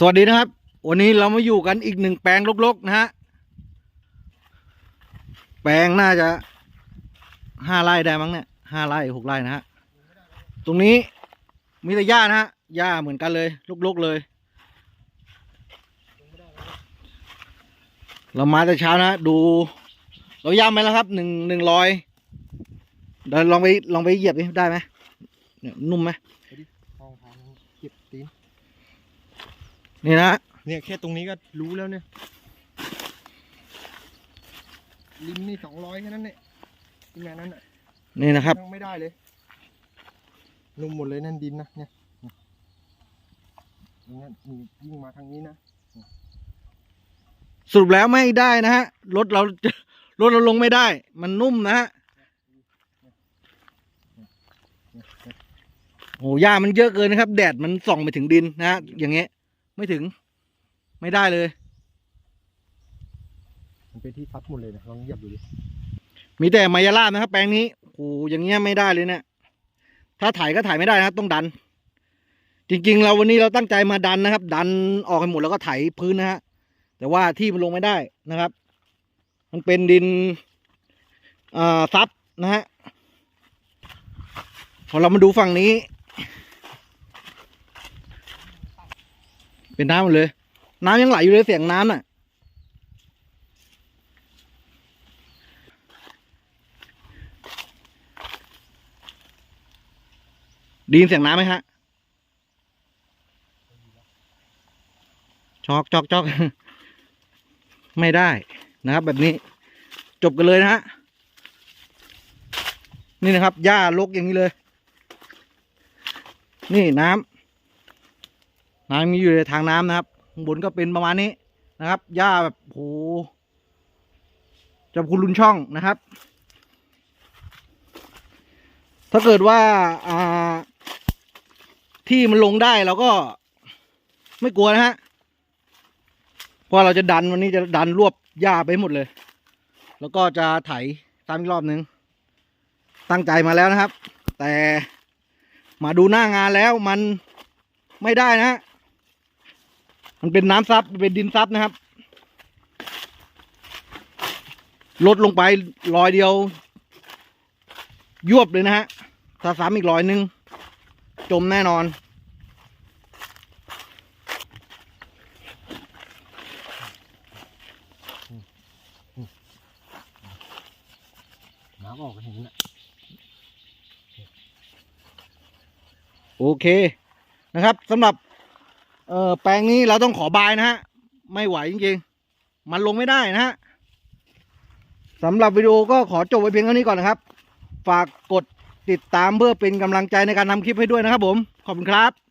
สวัสดีนะครับ วันนี้เรามาอยู่กันอีกหนึ่งแปลงลกๆนะฮะ แปลงน่าจะห้าไร่ได้มั้งเนี่ยห้าไร่หกไร่นะฮะ ตรงนี้มีแต่หญ้านะฮะหญ้าเหมือนกันเลยลกๆเลย เรามาแต่เช้านะ ดู เราย่ำไปแล้วครับหนึ่งหนึ่งร้อยเดี๋ยวลองไปลองไปเหยียบดิได้ไหมเนี่ยนุ่มไหม ห้องทางเก็บตีน นี่นะฮะเนี่ยแค่ตรงนี้ก็รู้แล้วเนี่ยริมนี่สองร้อยแค่นั้นเนี่ยที่งานนั้นอะนี่นะครับยังไม่ได้เลยนุ่มหมดเลยนั่นดินนะเนี่ยอย่างนั้นนี่ยิ่งมาทางนี้นะสรุปแล้วไม่ได้นะฮะรถเรารถเราลงไม่ได้ มันนุ่มนะฮะโอ้หญ้ามันเยอะเกินนะครับ แดดมันส่องไปถึงดินนะฮะอย่างเงี้ย ไม่ถึง ไม่ได้เลย มันเป็นที่ซับหมดเลยนะลองเหยียบดูดิมีแต่มายาลาบนะครับ แปลงนี้โอ้อย่างเงี้ยไม่ได้เลยเนี่ยถ้าถ่ายก็ถ่ายไม่ได้นะครับ ต้องดัน จริงๆ เราวันนี้เราตั้งใจมาดันนะครับ ดันออกให้หมดแล้วก็ไถพื้นนะฮะแต่ว่าที่มันลงไม่ได้นะครับ มันเป็นดินอ่าซับนะฮะพอเรามาดูฝั่งนี้ เป็นน้ำหมดเลย น้ำยังไหลอยู่เลยเสียงน้ำน่ะดยินเสียงน้ำไหมฮะจอกจอกจอกไม่ได้นะครับ แบบนี้จบกันเลยนะฮะ นี่นะครับหญ้าลกอย่างนี้เลย นี่น้ำ น้ำมีอยู่ในทางน้ำนะครับข้างบนก็เป็นประมาณนี้นะครับหญ้าแบบโหจับคุณลุนช่องนะครับ ถ้าเกิดว่าอ่า ที่มันลงได้เราก็ไม่กลัวนะฮะเพราะเราจะดันวันนี้จะดันรวบหญ้าไปหมดเลย แล้วก็จะไถตามอีกรอบนึง ตั้งใจมาแล้วนะครับ แต่มาดูหน้างานแล้วมันไม่ได้นะฮะ มันเป็นน้ำซับมันเป็นดินซับนะครับ ลดลงไปรอยเดียว ยวบเลยนะฮะถ้าซ้ำอีกรอยนึง จมแน่นอน น้ำออกเห็นนะโอเคนะครับสำหรับ เออแปลงนี้เราต้องขอบายนะฮะ ไม่ไหวจริงๆ มันลงไม่ได้นะฮะสำหรับวิดีโอก็ขอจบไว้เพียงเท่านี้ก่อนนะครับ ฝากกดติดตามเพื่อเป็นกำลังใจในการทำคลิปให้ด้วยนะครับผม ขอบคุณครับ